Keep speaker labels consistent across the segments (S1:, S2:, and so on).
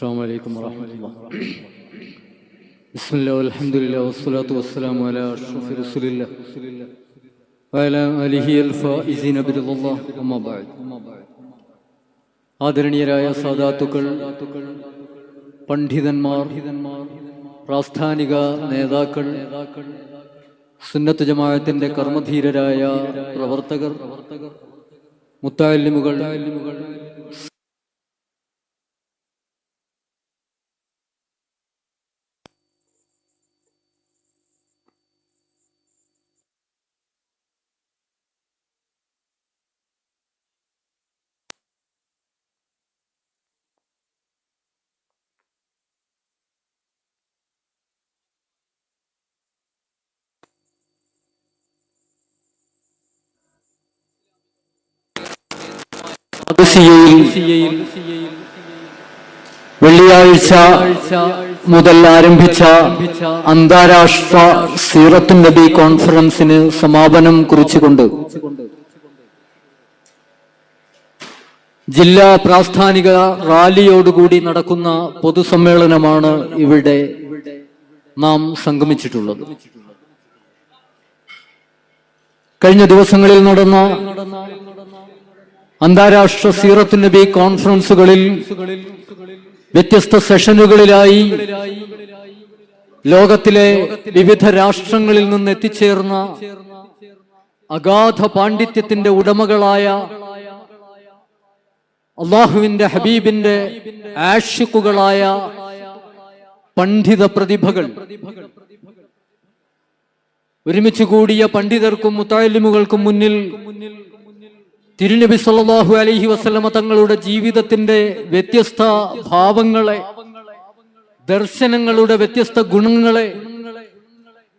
S1: السلام عليكم ورحمة الله بسم الله والحمد لله والصلاة والسلام على أشرف رسول الله وعلى آله الفائزين برضا الله أما بعد ആദരണീയരായ സാധാത്തുക്കൾ പണ്ഡിതന്മാർ പ്രാസ്ഥാനിക നേതാക്കൾ സുന്നത്ത് ജമാഅത്തിന്റെ കർമ്മധീരരായ പ്രവർത്തകർ മുത്താലിമുകൾ ഖുദ്സിയയിൽ വെള്ളിയാഴ്ച മുതൽ ആരംഭിച്ച അന്താരാഷ്ട്ര സീറത്തു നബി കോൺഫറൻസിന് സമാപനം കുറിച്ചുകൊണ്ട് ജില്ലാ പ്രാസ്ഥാനിക റാലിയോടുകൂടി നടക്കുന്ന പൊതുസമ്മേളനമാണ് ഇവിടെ നാം സംഗമിച്ചിട്ടുള്ളത്. കഴിഞ്ഞ ദിവസങ്ങളിൽ നടന്ന അന്താരാഷ്ട്ര സീറത്ത് നബി കോൺഫറൻസുകളിൽ വ്യത്യസ്ത സെഷനുകളിലായി ലോകത്തിലെ വിവിധ രാഷ്ട്രങ്ങളിൽ നിന്ന് എത്തിച്ചേർന്ന അഗാധ പാണ്ഡിത്യത്തിന്റെ ഉടമകളായ അള്ളാഹുവിന്റെ ഹബീബിന്റെ ആഷിക്കുകളായ പണ്ഡിത പ്രതിഭകൾ ഒരുമിച്ച് കൂടിയ പണ്ഡിതർക്കും മുത്താലിമുകൾക്കും മുന്നിൽ തിരുനബി സല്ലല്ലാഹു അലഹി വസല്ലമ തങ്ങളുടെ ജീവിതത്തിന്റെ വ്യത്യസ്ത ഭാവങ്ങളെ ദർശനങ്ങളുടെ വ്യത്യസ്ത ഗുണങ്ങളെ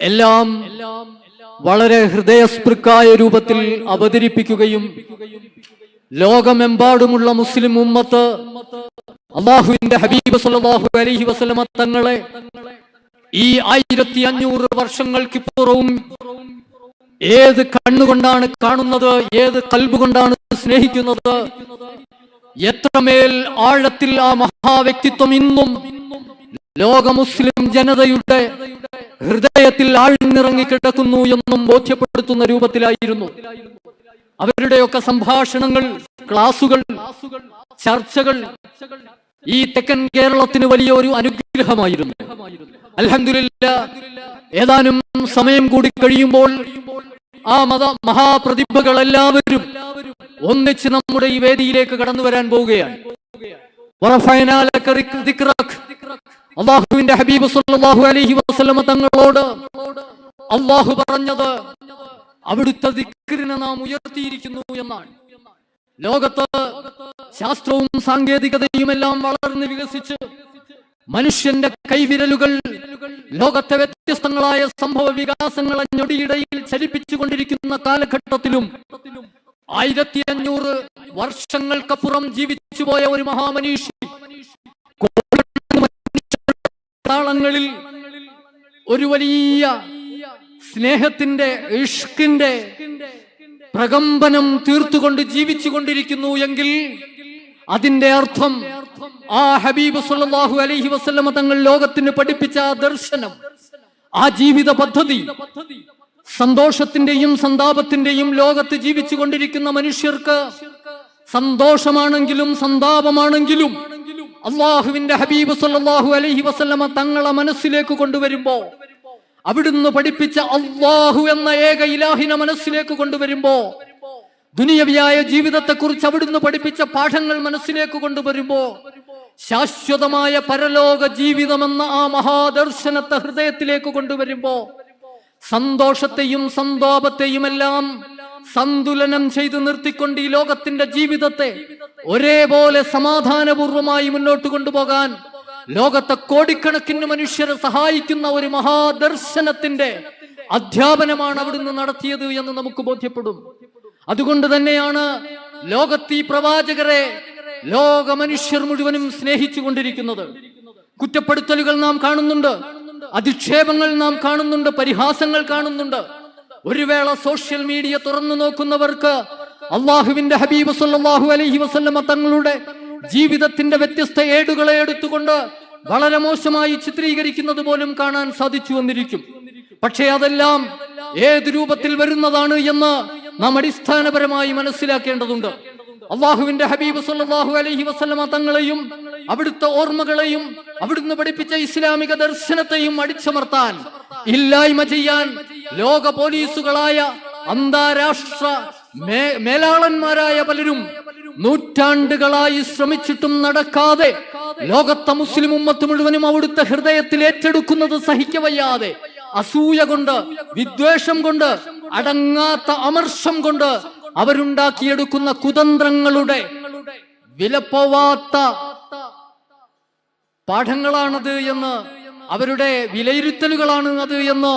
S1: എല്ലാം വളരെ ഹൃദയസ്പൃക്കായ രൂപത്തിൽ അവതരിപ്പിക്കുകയും ലോകമെമ്പാടുമുള്ള മുസ്ലിം ഉമ്മത്ത് അള്ളാഹുവിന്റെ ഹബീബ് സല്ലല്ലാഹു അലഹി വസല്ലമ തങ്ങളെ ഈ ആയിരത്തി അഞ്ഞൂറ് വർഷങ്ങൾക്കിപ്പുറവും ഏത് കണ്ണുകൊണ്ടാണ് കാണുന്നത്? ഏത് കൽബ് കൊണ്ടാണ് സ്നേഹിക്കുന്നത് എത്രമേൽ ആഴത്തിൽ ആ മഹാവ്യക്തിത്വം ഇന്നും ലോക മുസ്ലിം ജനതയുടെ ഹൃദയത്തിൽ ആഴ്ന്നിറങ്ങി കിടക്കുന്നു എന്നും ബോധ്യപ്പെടുത്തുന്ന രൂപത്തിലായിരുന്നു. അവരുടെയൊക്കെ സംഭാഷണങ്ങൾ ക്ലാസുകൾ ചർച്ചകൾ ഈ തെക്കൻ കേരളത്തിന് വലിയൊരു അനുഗ്രഹമായിരുന്നു. അലഹമില്ല ഏതാനും സമയം കൂടി കഴിയുമ്പോൾ ആ മത മഹാപ്രതിഭകൾ എല്ലാവരും ഒന്നിച്ച് നമ്മുടെ ഈ വേദിയിലേക്ക് കടന്നു വരാൻ പോവുകയാണ്. അള്ളാഹുവിന്റെ ഹബീബ് സല്ലല്ലാഹു അലൈഹി വസല്ലമ തങ്ങളോട് അള്ളാഹു പറഞ്ഞത് അവിടുത്തെ ദിക്റിനെ നാം ഉയർത്തിയിരിക്കുന്നു എന്നാണ് ലോകത്ത് ശാസ്ത്രവും സാങ്കേതികതയും എല്ലാം വളർന്ന് വികസിച്ച് മനുഷ്യന്റെ കൈവിരലുകൾ ലോകത്തെ വ്യത്യസ്തങ്ങളായ സംഭവ വികാസങ്ങളെ ഞൊടിയിടയിൽ ചലിപ്പിച്ചുകൊണ്ടിരിക്കുന്ന കാലഘട്ടത്തിലും ആയിരത്തി അഞ്ഞൂറ് വർഷങ്ങൾക്കപ്പുറം ജീവിച്ചുപോയ ഒരു മഹാമനീഷി താളങ്ങളിൽ ഒരു വലിയ സ്നേഹത്തിന്റെ ഇഷ്കിന്റെ പ്രകമ്പനം തീർത്തുകൊണ്ട് ജീവിച്ചു കൊണ്ടിരിക്കുന്നു എങ്കിൽ അതിന്റെ അർത്ഥം ആ ഹബീബ് സല്ലല്ലാഹു അലൈഹി വസ്ലമ തങ്ങൾ ലോകത്തിന് പഠിപ്പിച്ച ആ ദർശനം ആ ജീവിത പദ്ധതി സന്തോഷത്തിന്റെയും സന്താപത്തിന്റെയും ലോകത്ത് ജീവിച്ചു കൊണ്ടിരിക്കുന്ന മനുഷ്യർക്ക് സന്തോഷമാണെങ്കിലും സന്താപമാണെങ്കിലും അള്ളാഹുവിന്റെ ഹബീബ് സല്ലല്ലാഹു അലൈഹി വസ്ലമ തങ്ങളെ മനസ്സിലേക്ക് കൊണ്ടുവരുമ്പോ അവിടുന്ന് പഠിപ്പിച്ച അള്ളാഹു എന്ന ഏക ഇലാഹിനെ മനസ്സിലേക്ക് കൊണ്ടുവരുമ്പോ ദുനിയവിയായ ജീവിതത്തെക്കുറിച്ച് അവിടുന്ന് പഠിപ്പിച്ച പാഠങ്ങൾ മനസ്സിലേക്ക് കൊണ്ടുവരുമ്പോ ശാശ്വതമായ പരലോക ജീവിതമെന്ന ആ മഹാദർശനത്തെ ഹൃദയത്തിലേക്ക് കൊണ്ടുവരുമ്പോ സന്തോഷത്തെയും സന്താപത്തെയും എല്ലാം സന്തുലനം ചെയ്തു നിർത്തിക്കൊണ്ട് ഈ ലോകത്തിന്റെ ജീവിതത്തെ ഒരേപോലെ സമാധാനപൂർവമായി മുന്നോട്ട് കൊണ്ടുപോകാൻ ലോകത്തെ കോടിക്കണക്കിന് മനുഷ്യരെ സഹായിക്കുന്ന ഒരു മഹാദർശനത്തിന്റെ അധ്യാപനമാണ് അവിടുന്ന് നടത്തിയത് എന്ന് നമുക്ക് ബോധ്യപ്പെടും. അതുകൊണ്ട് തന്നെയാണ് ലോകത്ത് പ്രവാചകരെ ലോക മനുഷ്യർ മുഴുവനും സ്നേഹിച്ചു കൊണ്ടിരിക്കുന്നത് കുറ്റപ്പെടുത്തലുകൾ നാം കാണുന്നുണ്ട്. അധിക്ഷേപങ്ങൾ നാം കാണുന്നുണ്ട്. പരിഹാസങ്ങൾ കാണുന്നുണ്ട്. ഒരു വേള സോഷ്യൽ മീഡിയ തുറന്നു നോക്കുന്നവർക്ക് അള്ളാഹുവിന്റെ ഹബീബ് സല്ലല്ലാഹു അലഹി വസല്ല തങ്ങളുടെ ജീവിതത്തിന്റെ വ്യത്യസ്ത ഏടുകളെ എടുത്തുകൊണ്ട് വളരെ മോശമായി ചിത്രീകരിക്കുന്നത് പോലും കാണാൻ സാധിച്ചു വന്നിരിക്കും. പക്ഷേ അതെല്ലാം ഏത് രൂപത്തിൽ വരുന്നതാണ് എന്ന് നാം അടിസ്ഥാനപരമായി മനസ്സിലാക്കേണ്ടതുണ്ട്. അള്ളാഹുവിന്റെ ഹബീബ് സല്ലല്ലാഹു അലഹി വസല്ലമ തങ്ങളെയും അവിടുത്തെ ഓർമ്മകളെയും അവിടുന്ന് പഠിപ്പിച്ച ഇസ്ലാമിക ദർശനത്തെയും അടിച്ചമർത്താൻ ഇല്ലായ്മ ചെയ്യാൻ ലോക പോലീസുകളായ അന്താരാഷ്ട്ര മേലാളന്മാരായ പലരും നൂറ്റാണ്ടുകളായി ശ്രമിച്ചിട്ടും നടക്കാതെ ലോകത്തെ മുസ്ലിം ഉമ്മത്ത് മുഴുവനും അവിടുത്തെ ഹൃദയത്തിൽ ഏറ്റെടുക്കുന്നത് സഹിക്കവയ്യാതെ അസൂയ കൊണ്ട് വിദ്വേഷം കൊണ്ട് അടങ്ങാത്ത അമർഷം കൊണ്ട് അവരുണ്ടാക്കിയെടുക്കുന്ന കുതന്ത്രങ്ങളുടെ വിലപ്പോവാത്ത പാഠങ്ങളാണത് എന്ന് അവരുടെ വിലയിരുത്തലുകളാണ് അത് എന്ന്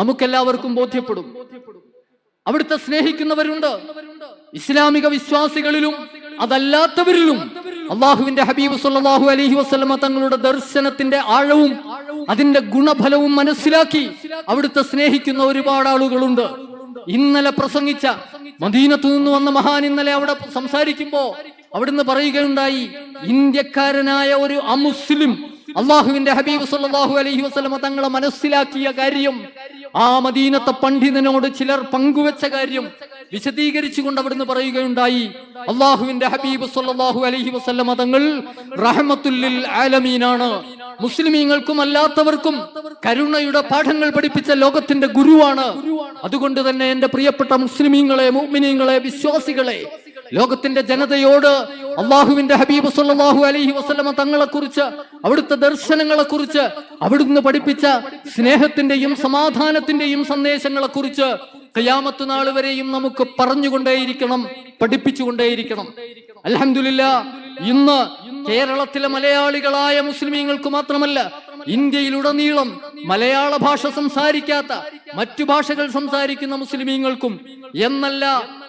S1: നമുക്കെല്ലാവർക്കും ബോധ്യപ്പെടും. അവിടുത്തെ സ്നേഹിക്കുന്നവരുണ്ട്. ഇസ്ലാമിക വിശ്വാസികളിലും അതല്ലാത്തവരിലും അള്ളാഹുവിന്റെ ഹബീബ് സല്ലാഹു അലഹി വസ്ലമ തങ്ങളുടെ ദർശനത്തിന്റെ ആഴവും അതിന്റെ ഗുണഫലവും മനസ്സിലാക്കി അവിടുത്തെ സ്നേഹിക്കുന്ന ഒരുപാട് ആളുകളുണ്ട്. ഇന്നലെ പ്രസംഗിച്ച മദീനത്തു നിന്ന് വന്ന മഹാൻ ഇന്നലെ അവിടെ സംസാരിക്കുമ്പോ അവിടുന്ന് പറയുകയുണ്ടായി ഇന്ത്യക്കാരനായ ഒരു അമുസ്ലിം അള്ളാഹുവിന്റെ ഹബീബ് സല്ലാഹു അലൈഹി വസ്ലമ തങ്ങളെ മനസ്സിലാക്കിയ കാര്യം ആ മദീനത്തെ പണ്ഡിതനോട് ചിലർ പങ്കുവെച്ച കാര്യം വിശദീകരിച്ചുകൊണ്ട് അവിടുന്ന് പറയുകയുണ്ടായി. അള്ളാഹുവിന്റെ ഹബീബ് സല്ലാഹു അലൈഹി വസ്ലമ തങ്ങൾ റഹമത്തുല്ലിൽ ആലമീനാണ്. മുസ്ലിമീങ്ങൾക്കും അല്ലാത്തവർക്കും കരുണയുടെ പാഠങ്ങൾ പഠിപ്പിച്ച ലോകത്തിന്റെ ഗുരുവാണ് അതുകൊണ്ട് തന്നെ എന്റെ പ്രിയപ്പെട്ട മുസ്ലിമീങ്ങളെ മുഅ്മിനീങ്ങളെ വിശ്വാസികളെ ലോകത്തിന്റെ ജനതയോട് അള്ളാഹുവിന്റെ ഹബീബ് സല്ലാഹു അലഹി വസ്ലമ തങ്ങളെ കുറിച്ച് അവിടുത്തെ ദർശനങ്ങളെ കുറിച്ച് അവിടുന്ന് പഠിപ്പിച്ച സ്നേഹത്തിന്റെയും സമാധാനത്തിന്റെയും സന്ദേശങ്ങളെ കുറിച്ച് ഖിയാമത്ത് നാൾ വരെയും നമുക്ക് പറഞ്ഞുകൊണ്ടേയിരിക്കണം പഠിപ്പിച്ചുകൊണ്ടേയിരിക്കണം. അലഹമില്ല ഇന്ന് കേരളത്തിലെ മലയാളികളായ മുസ്ലിമീങ്ങൾക്ക് മാത്രമല്ല ഇന്ത്യയിലുടനീളം മലയാള ഭാഷ സംസാരിക്കാത്ത മറ്റു ഭാഷകൾ സംസാരിക്കുന്ന മുസ്ലിമീങ്ങൾക്കും എന്നല്ല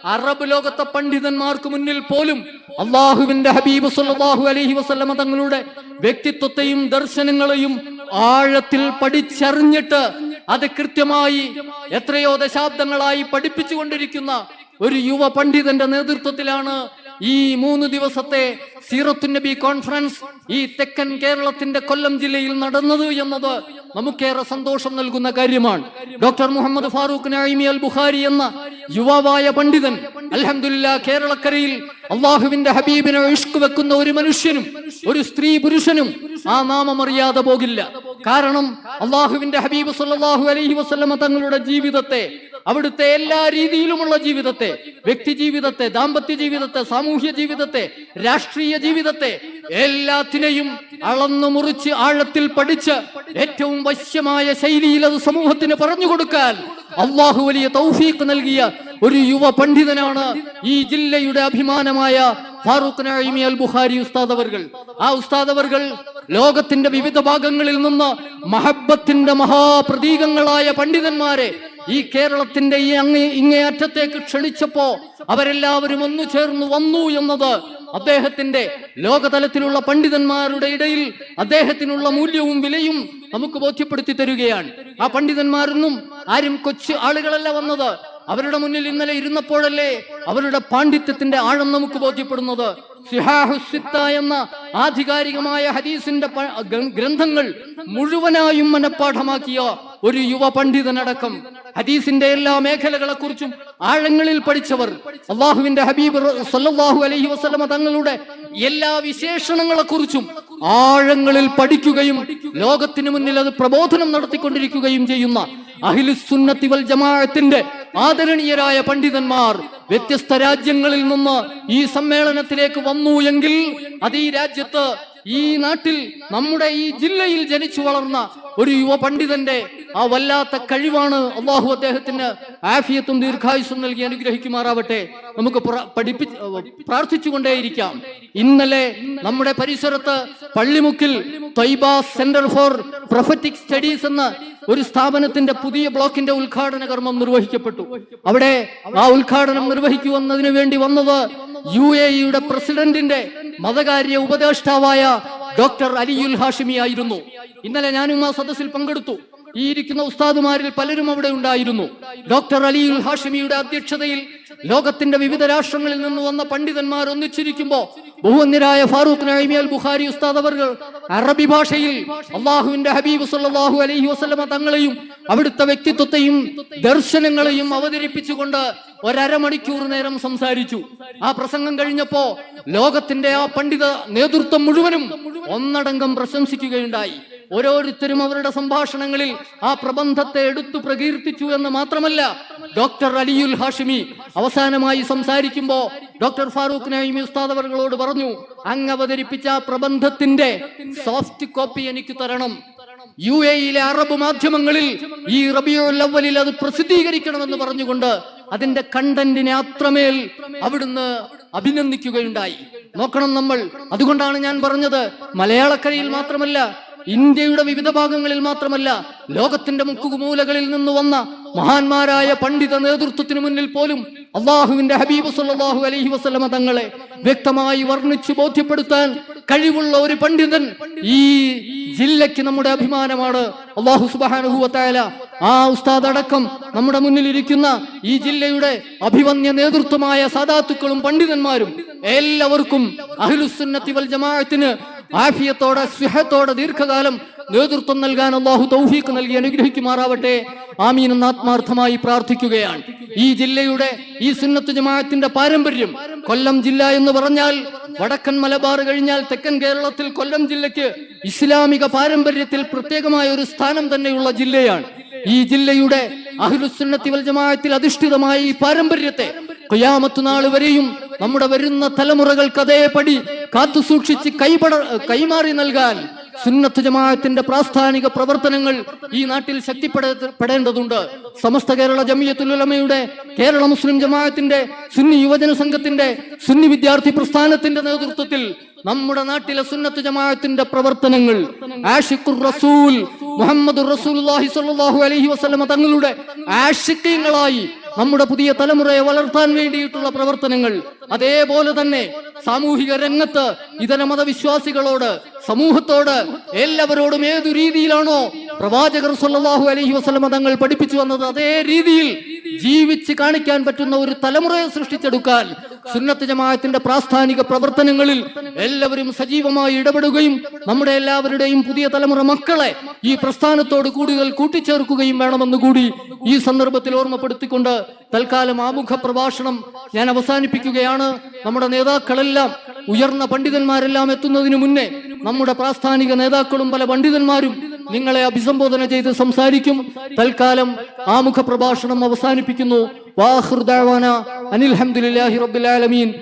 S1: അറബ് ലോകത്തെ പണ്ഡിതന്മാർക്ക് മുന്നിൽ പോലും അള്ളാഹുവിന്റെ ഹബീബ് സല്ലാഹു അലഹി വസ്ലമ തങ്ങളുടെ വ്യക്തിത്വത്തെയും ദർശനങ്ങളെയും ആഴത്തിൽ പഠിച്ചറിഞ്ഞിട്ട് അത് കൃത്യമായി എത്രയോ ദശാബ്ദങ്ങളായി പഠിപ്പിച്ചുകൊണ്ടിരിക്കുന്ന ഒരു യുവ പണ്ഡിതന്റെ നേതൃത്വത്തിലാണ് ഈ മൂന്ന് ദിവസത്തെ സീറത്തു നബി കോൺഫറൻസ് ഈ തെക്കൻ കേരളത്തിന്റെ കൊല്ലം ജില്ലയിൽ നടന്നത് എന്നത് നമുക്കേറെ സന്തോഷം നൽകുന്ന കാര്യമാണ്. ഡോക്ടർ മുഹമ്മദ് ഫാറൂഖ് നൈമി അൽ ബുഖാരി എന്ന യുവാവായ പണ്ഡിതൻ അലഹമില്ല കേരളക്കരയിൽ അള്ളാഹുവിന്റെ ഹബീബിനെ ഇഷ്ക് വെക്കുന്ന ഒരു മനുഷ്യനും ഒരു സ്ത്രീ പുരുഷനും ആ നാമം അറിയാതെ പോകില്ല. കാരണം അള്ളാഹുവിന്റെ ഹബീബ് സല്ലല്ലാഹു അലൈഹി വസ്ലമ തങ്ങളുടെ ജീവിതത്തെ അവിടുത്തെ എല്ലാ രീതിയിലുമുള്ള ജീവിതത്തെ വ്യക്തി ജീവിതത്തെ ദാമ്പത്യ ജീവിതത്തെ സാമൂഹ്യ ജീവിതത്തെ രാഷ്ട്രീയ ജീവിതത്തെ എല്ലാത്തിനെയും അളന്നു മുറിച്ച് ആഴത്തിൽ പഠിച്ച് ഏറ്റവും വശ്യമായ ശൈലിയിൽ അത് സമൂഹത്തിന് പറഞ്ഞു കൊടുക്കാൻ അള്ളാഹു വലിയ തൗഫീഖ് നൽകിയ ഒരു യുവ പണ്ഡിതനാണ് ഈ ജില്ലയുടെ അഭിമാനമായ ഫാറൂഖ് നഈമി അൽ ബുഖാരി ഉസ്താദ് അവർകൾ ആ ഉസ്താദ് അവർകൾ ലോകത്തിന്റെ വിവിധ ഭാഗങ്ങളിൽ നിന്ന് മഹബത്തിന്റെ മഹാപ്രതീകങ്ങളായ പണ്ഡിതന്മാരെ ഈ കേരളത്തിന്റെ ഈ അങ്ങേ ഇങ്ങേയറ്റത്തേക്ക് ക്ഷണിച്ചപ്പോ അവരെല്ലാവരും ഒന്നു ചേർന്ന് വന്നു എന്നത് അദ്ദേഹത്തിന്റെ ലോകതലത്തിലുള്ള പണ്ഡിതന്മാരുടെ ഇടയിൽ അദ്ദേഹത്തിനുള്ള മൂല്യവും വിലയും നമുക്ക് ബോധ്യപ്പെടുത്തി തരികയാണ്. ആ പണ്ഡിതന്മാരൊന്നും ആരും കൊച്ചു ആളുകളല്ല വന്നത്. അവരുടെ മുന്നിൽ ഇന്നലെ ഇരുന്നപ്പോഴല്ലേ അവരുടെ പാണ്ഡിത്യത്തിന്റെ ആഴം നമുക്ക് ബോധ്യപ്പെടുന്നത്. സിഹാഹു സിത്ത എന്ന ആധികാരികമായ ഹദീസിന്റെ ഗ്രന്ഥങ്ങൾ മുഴുവനായും മനഃപ്പാഠമാക്കിയ ഒരു യുവ പണ്ഡിതനടക്കം. ഹദീസിന്റെ എല്ലാ മേഖലകളെ കുറിച്ചും ആഴങ്ങളിൽ പഠിച്ചവർ അള്ളാഹുവിന്റെ ഹബീബ് സല്ലാഹു അലഹി വസ്ലമ തങ്ങളുടെ എല്ലാ വിശേഷണങ്ങളെ കുറിച്ചും ആഴങ്ങളിൽ പഠിക്കുകയും ലോകത്തിന് മുന്നിൽ അത് പ്രബോധനം നടത്തിക്കൊണ്ടിരിക്കുകയും ചെയ്യുന്ന അഹിലുസുന്നത്തി വൽ ജമാഅത്തിന്റെ ആദരണീയരായ പണ്ഡിതന്മാർ വ്യത്യസ്ത രാജ്യങ്ങളിൽ നിന്ന് ഈ സമ്മേളനത്തിലേക്ക് വന്നു എങ്കിൽ അത് ഈ രാജ്യത്ത് ഈ നാട്ടിൽ നമ്മുടെ ഈ ജില്ലയിൽ ജനിച്ചു വളർന്ന ഒരു യുവ പണ്ഡിതന്റെ ആ വല്ലാത്ത കഴിവാണ് അള്ളാഹു അദ്ദേഹത്തിന് ആഫിയത്തും ദീർഘായുസും നൽകി അനുഗ്രഹിക്കുമാറാവട്ടെ. നമുക്ക് പഠിപ്പി പ്രാർത്ഥിച്ചുകൊണ്ടേയിരിക്കാം. ഇന്നലെ നമ്മുടെ പരിസരത്ത് പള്ളിമുക്കിൽ Taiba centre for prophetic studies എന്ന ഒരു സ്ഥാപനത്തിന്റെ പുതിയ ബ്ലോക്കിന്റെ ഉദ്ഘാടന കർമ്മം നിർവഹിക്കപ്പെട്ടു. അവിടെ ആ ഉദ്ഘാടനം നിർവഹിക്കുവന്നതിന് വേണ്ടി വന്നത് യു എ പ്രസിഡന്റിന്റെ മതകാര്യ ഉപദേഷ്ടാവായ ഡോക്ടർ അലിയുൽ ഹാഷിമി ആയിരുന്നു. ഇന്നലെ ഞാനും ആ സദസ്സിൽ പങ്കെടുത്തു. ഈ ഇരിക്കുന്ന ഉസ്താദുമാരിൽ പലരും അവിടെ ഉണ്ടായിരുന്നു. ഡോക്ടർ അലിയുൽ ഹാഷിമിയുടെ അധ്യക്ഷതയിൽ ലോകത്തിന്റെ വിവിധ രാഷ്ട്രങ്ങളിൽ നിന്ന് വന്ന പണ്ഡിതന്മാർ ഒന്നിച്ചിരിക്കുമ്പോ ബഹുവന്യരായ ഫാറൂഖ് നഈമി അൽ ബുഖാരി ഉസ്താദ് അവർ അറബി ഭാഷയിൽ അള്ളാഹുവിന്റെ ഹബീബ് സല്ലല്ലാഹു അലൈഹി വസല്ലമ തങ്ങളെയും അവിടുത്തെ വ്യക്തിത്വത്തെയും ദർശനങ്ങളെയും അവതരിപ്പിച്ചുകൊണ്ട് ഒരമണിക്കൂർ നേരം സംസാരിച്ചു. ആ പ്രസംഗം കഴിഞ്ഞപ്പോ ലോകത്തിന്റെ ആ പണ്ഡിത നേതൃത്വം മുഴുവനും ഒന്നടങ്കം പ്രശംസിക്കുകയുണ്ടായി. ഓരോരുത്തരും അവരുടെ സംഭാഷണങ്ങളിൽ ആ പ്രബന്ധത്തെ എടുത്തു പ്രകീർത്തിച്ചു എന്ന് മാത്രമല്ല ഡോക്ടർ അലിയുൽ ഹാഷിമി അവസാനമായി സംസാരിക്കുമ്പോൾ ഡോക്ടർ ഫാറൂഖ് നൈമി ഉസ്താദ് അവരോട് പറഞ്ഞു അങ്ങ് അവതരിപ്പിച്ച പ്രബന്ധത്തിന്റെ സോഫ്റ്റ് കോപ്പി എനിക്ക് തരണം. യു എയിലെ അറബ് മാധ്യമങ്ങളിൽ ഈ റബിയുല്ലവലിൽ അത് പ്രസിദ്ധീകരിക്കണമെന്ന് പറഞ്ഞുകൊണ്ട് അതിന്റെ കണ്ടന്റിനെ അത്രമേൽ അവിടുന്ന് അഭിനന്ദിക്കുകയുണ്ടായി. നോക്കണം നമ്മൾ. അതുകൊണ്ടാണ് ഞാൻ പറഞ്ഞത് മലയാളക്കരയിൽ മാത്രമല്ല ഇന്ത്യയുടെ വിവിധ ഭാഗങ്ങളിൽ മാത്രമല്ല ലോകത്തിന്റെ മുക്കുമൂലകളിൽ നിന്ന് വന്ന മഹാന്മാരായ പണ്ഡിത നേതൃത്വത്തിന് മുന്നിൽ പോലും അള്ളാഹുവിന്റെ ഹബീബ് സല്ലാഹു അലഹി വസ്ലമ തങ്ങളെ വ്യക്തമായി വർണിച്ചു ബോധ്യപ്പെടുത്താൻ കഴിവുള്ള ഒരു പണ്ഡിതൻ ഈ ജില്ലയ്ക്ക് നമ്മുടെ അഭിമാനമാണ്. അള്ളാഹു സുബ്ഹാനഹു വതആല. ആ ഉസ്താദ് അടക്കം നമ്മുടെ മുന്നിലിരിക്കുന്ന ഈ ജില്ലയുടെ അഭിവന്യ നേതൃത്വമായ സാദാത്തുക്കളും പണ്ഡിതന്മാരും എല്ലാവർക്കും അഹിലുസുന്നത്തി വൽ ജമാഅത്തിന് ആഫിയത്തോടെ സ്വിഹത്തോടെ ദീർഘകാലം നേതൃത്വം നൽകാൻ അള്ളാഹു തൗഫീഖ് നൽകി അനുഗ്രഹിക്കുമാറാവട്ടെ. ആമീൻ എന്ന് ആത്മാർത്ഥമായി പ്രാർത്ഥിക്കുകയാണ്. ഈ ജില്ലയുടെ ഈ സുന്നത്ത് ജമാഅത്തിന്റെ പാരമ്പര്യം കൊല്ലം ജില്ല എന്ന് പറഞ്ഞാൽ വടക്കൻ മലബാർ കഴിഞ്ഞാൽ തെക്കൻ കേരളത്തിൽ കൊല്ലം ജില്ലയ്ക്ക് ഇസ്ലാമിക പാരമ്പര്യത്തിൽ പ്രത്യേകമായ ഒരു സ്ഥാനം തന്നെയുള്ള ജില്ലയാണ്. ഈ ജില്ലയുടെ അഹ്ലുസുന്നത്തി വൽ ജമാഅത്തിൽ അധിഷ്ഠിതമായ ഈ പാരമ്പര്യത്തെ ഖിയാമത്ത് നാൾ വരെയും നമ്മുടെ വരുന്ന തലമുറകൾക്ക് അതേപടി കാത്തു സൂക്ഷിച്ച് കൈപട കൈമാറി നൽകാൻ സുന്നത്ത് ജമാഅത്തിന്റെ പ്രാസ്ഥാനിക പ്രവർത്തനങ്ങൾ ഈ നാട്ടിൽ ശക്തിപ്പെടേണ്ടതുണ്ട് സമസ്ത കേരള ജമിയത്തുലമയുടെ കേരള മുസ്ലിം ജമാഅത്തിന്റെ സുന്നി യുവജന സംഘത്തിന്റെ സുന്നി വിദ്യാർത്ഥി പ്രസ്ഥാനത്തിന്റെ നേതൃത്വത്തിൽ നമ്മുടെ നാട്ടിലെ സുന്നത്ത് ജമാഅത്തിന്റെ പ്രവർത്തനങ്ങൾ ആഷിഖുർ റസൂൽ മുഹമ്മദ് റസൂലുള്ളാഹി സ്വല്ലല്ലാഹു അലൈഹി വസല്ലം തങ്ങളുടെ ആഷിഖീങ്ങളായി നമ്മുടെ പുതിയ തലമുറയെ വളർത്താൻ വേണ്ടിയിട്ടുള്ള പ്രവർത്തനങ്ങൾ. അതേപോലെ തന്നെ സാമൂഹിക രംഗത്ത് ഇതര മതവിശ്വാസികളോട് സമൂഹത്തോട് എല്ലാവരോടും ഏതു രീതിയിലാണോ പ്രവാചകർ സല്ലാഹു അലഹി വസ്ലമ തങ്ങൾ പഠിപ്പിച്ചു വന്നത് അതേ രീതിയിൽ ജീവിച്ച് കാണിക്കാൻ പറ്റുന്ന ഒരു തലമുറയെ സൃഷ്ടിച്ചെടുക്കാൻ സുന്നത്ത് ജമാഅത്തിന്റെ പ്രാസ്ഥാനിക പ്രവർത്തനങ്ങളിൽ എല്ലാവരും സജീവമായി ഇടപെടുകയും നമ്മുടെ എല്ലാവരുടെയും പുതിയ തലമുറ മക്കളെ ഈ പ്രസ്ഥാനത്തോട് കൂടുതൽ കൂട്ടിച്ചേർക്കുകയും വേണമെന്ന് കൂടി ഈ സന്ദർഭത്തിൽ ഓർമ്മപ്പെടുത്തിക്കൊണ്ട് തൽക്കാലം ആമുഖ പ്രഭാഷണം ഞാൻ അവസാനിപ്പിക്കുകയാണ്. നമ്മുടെ നേതാക്കളെല്ലാം ഉയർന്ന പണ്ഡിതന്മാരെല്ലാം എത്തുന്നതിനു മുന്നേ നമ്മുടെ പ്രാസ്ഥാനിക നേതാക്കളും പല പണ്ഡിതന്മാരും നിങ്ങളെ അഭിസംബോധന ചെയ്ത് സംസാരിക്കും. തൽക്കാലം ആമുഖ പ്രഭാഷണം അവസാനിപ്പിക്കുന്നു. വാഹിർ ദഅവാന അനിൽ വാത്തു റബ്ബിൽ ആലമീൻ.